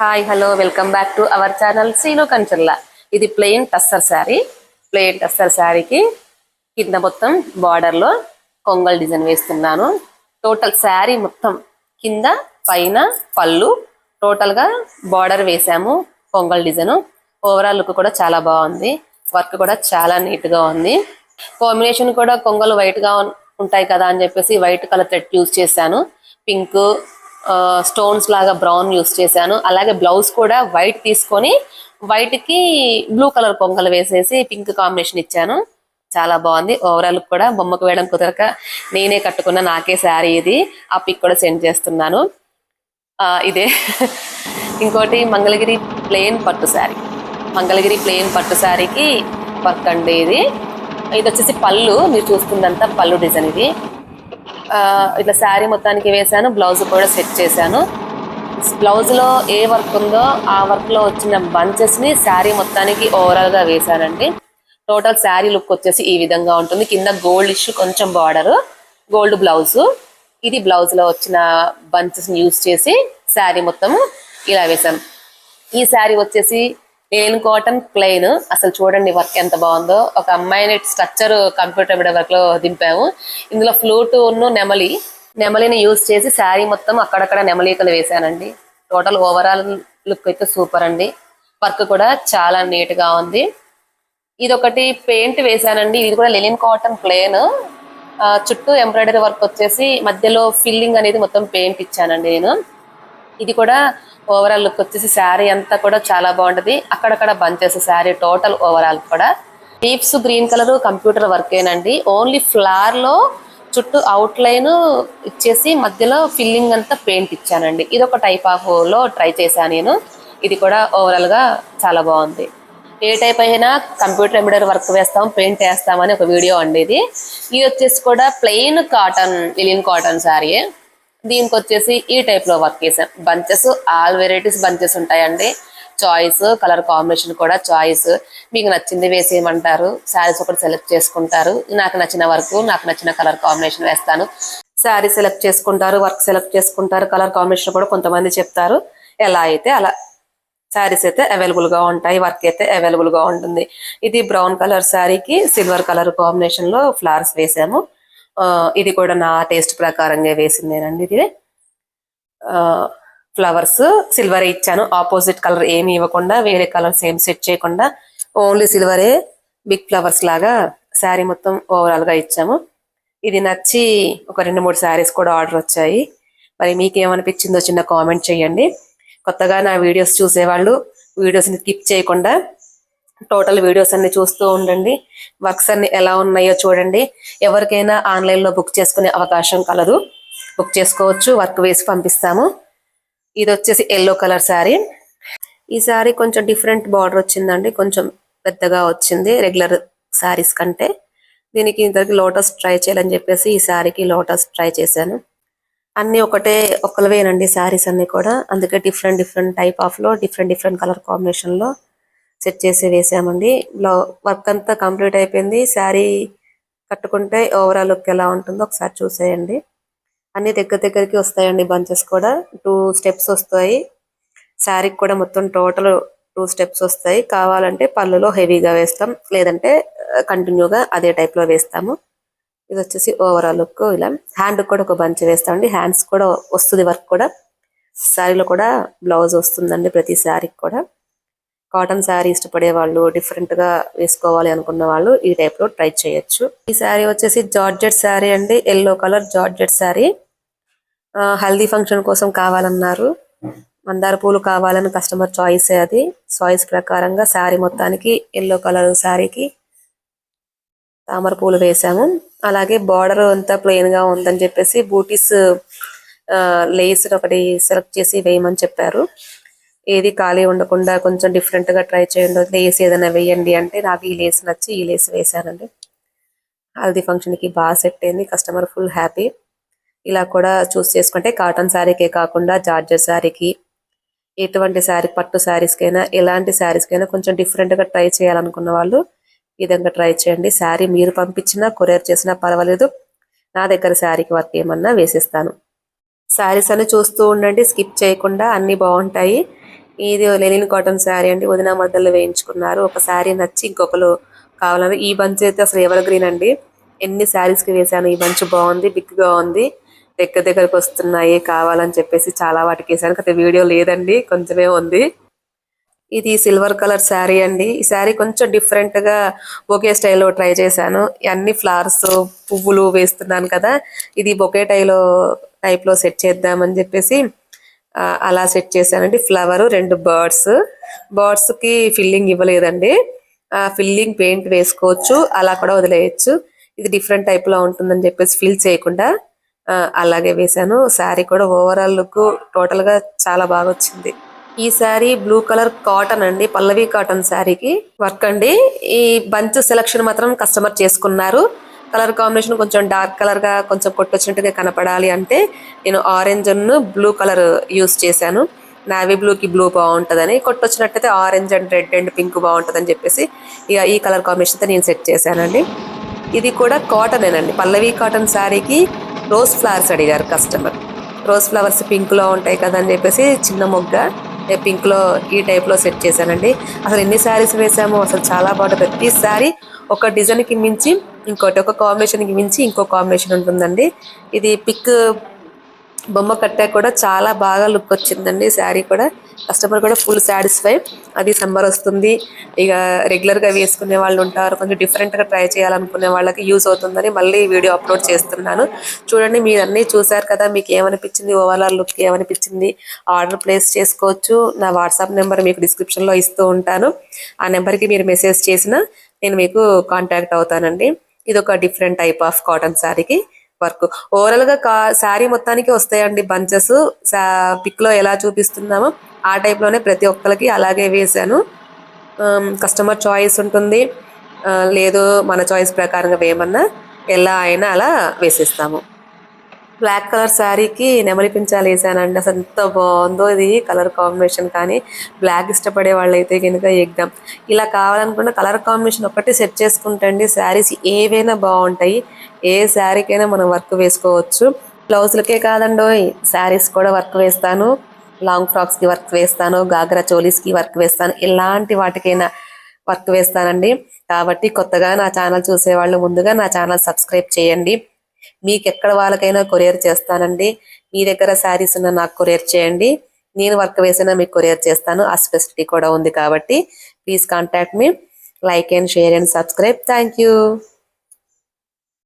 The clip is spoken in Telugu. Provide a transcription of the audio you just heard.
Hi hello welcome back to our channel Seenu Kancharla ఇది plain tussar sari plain tussar శారీకి కింద మొత్తం బార్డర్లో కొంగల్ డిజైన్ వేస్తున్నాను. టోటల్ శారీ మొత్తం కింద పైన పళ్ళు. టోటల్గా బార్డర్ వేసాము కొంగల్ డిజైన్ ఓవరాల్ లుక్ కూడా చాలా బాగుంది. వర్క్ కూడా చాలా నీట్గా ఉంది. కాంబినేషన్ కూడా కొంగలు వైట్గా ఉంటాయి కదా అని చెప్పేసి వైట్ కలర్ థ్రెడ్ యూస్ చేశాను. పింక్ స్టోన్స్ లాగా బ్రౌన్ యూస్ చేశాను. అలాగే బ్లౌజ్ కూడా వైట్ తీసుకొని వైట్కి బ్లూ కలర్ కొంగలు వేసేసి పింక్ కాంబినేషన్ ఇచ్చాను. చాలా బాగుంది. ఓవరాల్ కూడా బొమ్మకు వేయడం కుదరక నేనే కట్టుకున్న నాకే శారీ ఇది. ఆ పిక్ కూడా సెండ్ చేస్తున్నాను. ఇదే. ఇంకోటి మంగళగిరి ప్లెయిన్ పట్టు శారీ. మంగళగిరి ప్లెయిన్ పట్టు శారీకి వర్క్ అండి ఇది. ఇది వచ్చేసి పళ్ళు. మీరు చూస్తుందంతా పళ్ళు డిజైన్ ఇది. ఇట్లా శారీ మొత్తానికి వేసాను బ్లౌజ్ కూడా సెట్ చేశాను. బ్లౌజ్లో ఏ వర్క్ ఉందో ఆ వర్క్లో వచ్చిన బంచెస్ని శారీ మొత్తానికి ఓవరాల్గా వేశానండి. టోటల్ శారీ లుక్ వచ్చేసి ఈ విధంగా ఉంటుంది. కింద గోల్డ్ ఇష్యూ కొంచెం బార్డర్ గోల్డ్ బ్లౌజ్ ఇది బ్లౌజ్లో వచ్చిన బంచెస్ని యూజ్ యూస్ చేసి శారీ మొత్తం ఇలా వేసాను ఈ శారీ వచ్చేసి లేన్ కాటన్ ప్లెయిన్ అసలు చూడండి వర్క్ ఎంత బాగుందో. ఒక అమ్మాయిని స్ట్రక్చర్ కంప్యూటర్ మీద వర్క్లో దింపాము. ఇందులో ఫ్లూట్ ఉన్ను నెమలి. నెమలిని యూజ్ చేసి శారీ మొత్తం అక్కడక్కడ నెమలికలు వేసానండి. టోటల్ ఓవరాల్ లుక్ అయితే సూపర్ అండి. వర్క్ కూడా చాలా నీట్గా ఉంది. ఇది ఒకటి పెయింట్ వేసానండి. ఇది కూడా లెలిన్ కాటన్ ప్లేన్ చుట్టూ ఎంబ్రాయిడరీ వర్క్ వచ్చేసి మధ్యలో ఫిల్లింగ్ అనేది మొత్తం పెయింట్ ఇచ్చానండి నేను. ఇది కూడా ఓవరాల్ లుక్ వచ్చేసి శారీ అంతా కూడా చాలా బాగుంటుంది. అక్కడక్కడ బంచెస్ శారీ టోటల్ ఓవరాల్ కూడా. టీప్స్ గ్రీన్ కలర్ కంప్యూటర్ వర్క్ ఏనండి. ఓన్లీ ఫ్లార్లో చుట్టూ అవుట్లైన్ ఇచ్చేసి మధ్యలో ఫిల్లింగ్ అంతా పెయింట్ ఇచ్చానండి. ఇది ఒక టైప్ ఆఫ్లో ట్రై చేశాను నేను. ఇది కూడా ఓవరాల్గా చాలా బాగుంది. ఏ టైప్ అయినా కంప్యూటర్ ఎంబ్రాయిడరీ వర్క్ వేస్తాం పెయింట్ వేస్తామని ఒక వీడియో అండి ఇది. ఇది వచ్చేసి కూడా ప్లెయిన్ కాటన్ ఇలియన్ కాటన్ శారీ. దీనికి వచ్చేసి ఈ టైప్లో వర్క్ చేసాం బంచెస్ ఆల్ వెరైటీస్ బంచెస్ ఉంటాయండి. చాయిస్ కలర్ కాంబినేషన్ కూడా చాయిస్ మీకు నచ్చింది వేసేయమంటారు. శారీస్ ఒకటి సెలెక్ట్ చేసుకుంటారు. నాకు నచ్చిన వరకు నాకు నచ్చిన కలర్ కాంబినేషన్ వేస్తాను. శారీ సెలెక్ట్ చేసుకుంటారు వర్క్ సెలెక్ట్ చేసుకుంటారు కలర్ కాంబినేషన్ కూడా కొంతమంది చెప్తారు. ఎలా అయితే అలా శారీస్ అయితే అవైలబుల్గా ఉంటాయి వర్క్ అయితే అవైలబుల్గా ఉంటుంది. ఇది బ్రౌన్ కలర్ శారీకి సిల్వర్ కలర్ కాంబినేషన్లో ఫ్లవర్స్ వేసాము. ఇది కూడా నా టేస్ట్ ప్రకారంగా వేసిందేనండి ఇది. ఫ్లవర్స్ సిల్వరే ఇచ్చాను. ఆపోజిట్ కలర్ ఏమి ఇవ్వకుండా వేరే కలర్ సేమ్ సెట్ చేయకుండా ఓన్లీ సిల్వరే బిగ్ ఫ్లవర్స్ లాగా శారీ మొత్తం ఓవరాల్గా ఇచ్చాము. ఇది నచ్చి ఒక రెండు మూడు శారీస్ కూడా ఆర్డర్ వచ్చాయి. మరి మీకు ఏమనిపించిందో చిన్న కామెంట్ చేయండి. కొత్తగా నా వీడియోస్ చూసేవాళ్ళు వీడియోస్ని స్కిప్ చేయకుండా టోటల్ వీడియోస్ అన్ని చూస్తూ ఉండండి. వర్క్స్ అన్ని ఎలా ఉన్నాయో చూడండి. ఎవరికైనా ఆన్లైన్లో బుక్ చేసుకునే అవకాశం కలదు. బుక్ చేసుకోవచ్చు వర్క్ వేసి పంపిస్తాము. ఇది వచ్చేసి ఎల్లో కలర్ శారీ. ఈ శారీ కొంచెం డిఫరెంట్ బార్డర్ వచ్చిందండి. కొంచెం పెద్దగా వచ్చింది రెగ్యులర్ శారీస్ కంటే. దీనికి ఇంతకి లోటస్ ట్రై చేయాలని చెప్పేసి ఈ శారీకి లోటస్ ట్రై చేశాను. అన్ని ఒకటే ఒకవేనండి శారీస్ అన్ని కూడా. అందుకే డిఫరెంట్ డిఫరెంట్ టైప్ ఆఫ్లో డిఫరెంట్ డిఫరెంట్ కలర్ కాంబినేషన్లో సెట్ చేసి వేసామండి. బ్లౌ వర్క్ అంతా కంప్లీట్ అయిపోయింది. శారీ కట్టుకుంటే ఓవరాల్ లుక్ ఎలా ఉంటుందో ఒకసారి చూసేయండి. అన్ని దగ్గర దగ్గరికి వస్తాయండి బంచెస్ కూడా. టూ స్టెప్స్ వస్తాయి. శారీకి కూడా మొత్తం టోటల్ టూ స్టెప్స్ వస్తాయి. కావాలంటే పళ్ళులో హెవీగా వేస్తాం. లేదంటే కంటిన్యూగా అదే టైప్లో వేస్తాము. ఇది వచ్చేసి ఓవరాల్ లుక్ ఇలా. హ్యాండ్ కూడా ఒక బంచ్ వేస్తామండి. హ్యాండ్స్ కూడా వస్తుంది వర్క్ కూడా. శారీలో కూడా బ్లౌజ్ వస్తుందండి ప్రతి శారీకి కూడా. కాటన్ శారీ ఇష్టపడే వాళ్ళు డిఫరెంట్గా వేసుకోవాలి అనుకున్న వాళ్ళు ఈ టైప్లో ట్రై చేయొచ్చు. ఈ శారీ వచ్చేసి జార్జెట్ శారీ అండి yellow colour georgette sari. Haldi function కోసం కావాలన్నారు. మందార పూలు కావాలని కస్టమర్ చాయిస్ అది. చాయిస్ ప్రకారంగా శారీ మొత్తానికి ఎల్లో కలర్ శారీకి తామర పూలు వేసాము. అలాగే బార్డర్ అంతా ప్లెయిన్గా ఉందని చెప్పేసి బూటీస్ లేస్ ఒకటి సెలెక్ట్ చేసి వేయమని చెప్పారు. ఏది ఖాళీ ఉండకుండా కొంచెం డిఫరెంట్గా ట్రై చేయండి. లేస్ ఏదైనా వేయండి అంటే నాకు ఈ లేస్ నచ్చి ఈ లేస్ వేసానండి హల్దీ ఫంక్షన్కి బాగా సెట్ అయింది. కస్టమర్ ఫుల్ హ్యాపీ ఇలా కూడా చూస్ చేసుకుంటే కాటన్ శారీకే కాకుండా జార్జెట్ శారీకి ఎటువంటి శారీ పట్టు శారీస్కైనా ఎలాంటి శారీస్కైనా కొంచెం డిఫరెంట్గా ట్రై చేయాలనుకున్న వాళ్ళు ఈ విధంగా ట్రై చేయండి. శారీ మీరు పంపించినా కొరియర్ చేసినా పర్వాలేదు. నా దగ్గర శారీకి వర్క్ ఏమన్నా వేసిస్తాను. శారీస్ అని చూస్తూ ఉండండి. స్కిప్ చేయకుండా అన్ని బాగుంటాయి. ఇది లెనిన్ కాటన్ శారీ అండి. వదిన మధ్యలో వేయించుకున్నారు. ఒక శారీ నచ్చి ఇంకొకరు కావాలని ఈ బంచ్ అయితే అసలు ఎవర్ గ్రీన్ అండి? ఎన్ని శారీస్కి వేసాను? ఈ బంచ్ బాగుంది బిగ్గా ఉంది. దగ్గర దగ్గరకు వస్తున్నాయి కావాలని చెప్పేసి చాలా వాటికి వేసాను. అయితే వీడియో లేదండి కొంచెమే ఉంది. ఇది సిల్వర్ కలర్ శారీ అండి. ఈ శారీ కొంచెం డిఫరెంట్గా బొకే స్టైల్లో ట్రై చేశాను. అన్ని ఫ్లవర్స్ పువ్వులు వేస్తున్నాను కదా. ఇది బొకే టైలో టైప్లో సెట్ చేద్దామని చెప్పేసి అలా సెట్ చేశానండి. ఫ్లవర్ రెండు బర్డ్స్. బర్డ్స్కి ఫిల్లింగ్ ఇవ్వలేదండి. ఫిల్లింగ్ పెయింట్ వేసుకోవచ్చు అలా కూడా వదిలేయచ్చు. ఇది డిఫరెంట్ టైప్లో ఉంటుందని చెప్పేసి ఫిల్ చేయకుండా అలాగే వేశాను. శారీ కూడా ఓవరాల్ లుక్ టోటల్గా చాలా బాగా వచ్చింది. ఈ శారీ బ్లూ కలర్ కాటన్ అండి పల్లవి కాటన్ శారీకి వర్క్ అండి. ఈ బంచ్ సెలక్షన్ మాత్రం కస్టమర్ చేసుకున్నారు. కలర్ కాంబినేషన్ కొంచెం డార్క్ కలర్గా కొంచెం కొట్టొచ్చినట్టుగా కనపడాలి అంటే నేను ఆరెంజ్ బ్లూ కలర్ యూస్ చేశాను. నావీ బ్లూకి బ్లూ బాగుంటుందని కొట్టొచ్చినట్టయితే orange and red and pink బాగుంటుందని చెప్పేసి ఇక ఈ కలర్ కాంబినేషన్తో నేను సెట్ చేశానండి. ఇది కూడా కాటనేనండి పల్లవి కాటన్ శారీకి రోజ్ ఫ్లవర్స్ అడిగారు కస్టమర్ రోజ్ ఫ్లవర్స్ పింక్లో ఉంటాయి కదా అని చెప్పేసి చిన్న మొగ్గ పింక్లో ఈ టైప్లో సెట్ చేశానండి. అసలు ఎన్ని శారీస్ వేసామో అసలు చాలా బాగుంటుంది. ప్రతి శారీ ఒక డిజైన్కి మించి ఇంకోటి ఒక కాంబినేషన్కి మించి ఇంకో కాంబినేషన్ ఉంటుందండి. ఇది పిక్ బొమ్మ కట్టా కూడా చాలా బాగా లుక్ వచ్చిందండి. శారీ కూడా కస్టమర్ కూడా ఫుల్ సాటిస్ఫై అది సమ్మర్ వస్తుంది. ఇక రెగ్యులర్గా వేసుకునే వాళ్ళు ఉంటారు. కొంచెం డిఫరెంట్గా ట్రై చేయాలనుకునే వాళ్ళకి యూస్ అవుతుందని మళ్ళీ వీడియో అప్లోడ్ చేస్తున్నాను. చూడండి మీరు అన్ని చూసారు కదా మీకు ఏమనిపించింది? ఓవరాల్ లుక్ ఏమనిపించింది? ఆర్డర్ ప్లేస్ చేసుకోవచ్చు. నా వాట్సాప్ నెంబర్ మీకు డిస్క్రిప్షన్లో ఇస్తూ ఉంటాను. ఆ నెంబర్కి మీరు మెసేజ్ చేసినా నేను మీకు కాంటాక్ట్ అవుతానండి. ఇది ఒక డిఫరెంట్ టైప్ ఆఫ్ కాటన్ శారీకి వర్క్ ఓవరాల్గా కా- శారీ మొత్తానికి వస్తాయండి బంచెస్ పిక్లో ఎలా చూపిస్తున్నామో ఆ టైప్లోనే ప్రతి ఒక్కరికి అలాగే వేశాను. కస్టమర్ చాయిస్ ఉంటుంది. లేదు మన చాయిస్ ప్రకారంగా వేయమన్నా ఎలా అయినా అలా వేసిస్తాము. బ్లాక్ కలర్ శారీకి నెమలి పించాలు వేసానండి. అసలు ఎంత బాగుందో ఇది కలర్ కాంబినేషన్ కానీ. బ్లాక్ ఇష్టపడే వాళ్ళైతే కనుక ఎగ్దాం ఇలా కావాలనుకున్న కలర్ కాంబినేషన్ ఒక్కటి సెట్ చేసుకుంటండి శారీస్ ఏవైనా బాగుంటాయి. ఏ శారీకైనా మనం వర్క్ వేసుకోవచ్చు. బ్లౌజులకే కాదండో శారీస్ కూడా వర్క్ వేస్తాను. లాంగ్ ఫ్రాక్స్కి వర్క్ వేస్తాను గాగ్రా చోలీస్కి వర్క్ వేస్తాను. ఎలాంటి వాటికైనా వర్క్ వేస్తానండి. కాబట్టి కొత్తగా నా ఛానల్ చూసేవాళ్ళు ముందుగా నా ఛానల్ సబ్స్క్రైబ్ చేయండి. మీకు ఎక్కడ వాళ్ళకైనా కొరియర్ చేస్తానండి. మీ దగ్గర శారీస్ ఉన్న నాకు కొరియర్ చేయండి. నేను వర్క్ వేసినా మీకు కొరియర్ చేస్తాను. ఆ స్పెసిలిటీ కూడా ఉంది కాబట్టి please contact me. Like and share and subscribe. Thank you.